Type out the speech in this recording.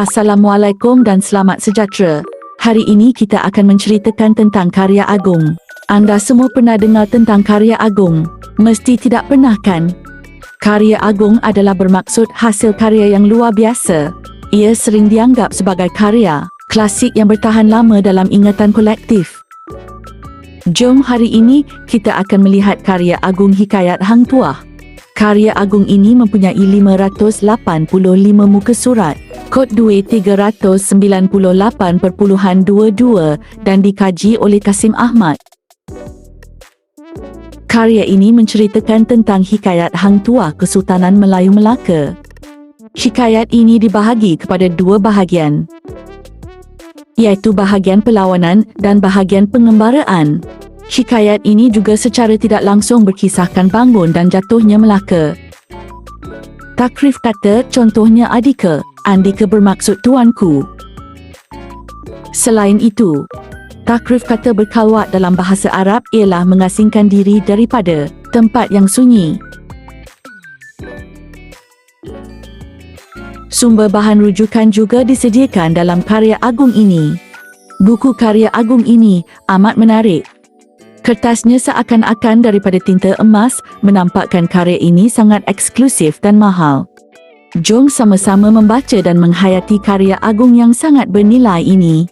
Assalamualaikum dan selamat sejahtera. Hari ini kita akan menceritakan tentang karya agung. Anda semua pernah dengar tentang karya agung? Mesti tidak pernah kan? Karya agung adalah bermaksud hasil karya yang luar biasa. Ia sering dianggap sebagai karya klasik yang bertahan lama dalam ingatan kolektif. Jom hari ini kita akan melihat karya agung Hikayat Hang Tuah. Karya agung ini mempunyai 585 muka surat, kod duit 398.22 dan dikaji oleh Kasim Ahmad. Karya ini menceritakan tentang hikayat Hang Tuah Kesultanan Melayu Melaka. Hikayat ini dibahagi kepada dua bahagian, iaitu bahagian perlawanan dan bahagian pengembaraan. Hikayat ini juga secara tidak langsung berkisahkan bangun dan jatuhnya Melaka. Takrif kata contohnya Adika, Andika bermaksud tuanku. Selain itu, takrif kata berkalwat dalam bahasa Arab ialah mengasingkan diri daripada tempat yang sunyi. Sumber bahan rujukan juga disediakan dalam karya agung ini. Buku karya agung ini amat menarik. Kertasnya seakan-akan daripada tinta emas menampakkan karya ini sangat eksklusif dan mahal. Jom sama-sama membaca dan menghayati karya agung yang sangat bernilai ini.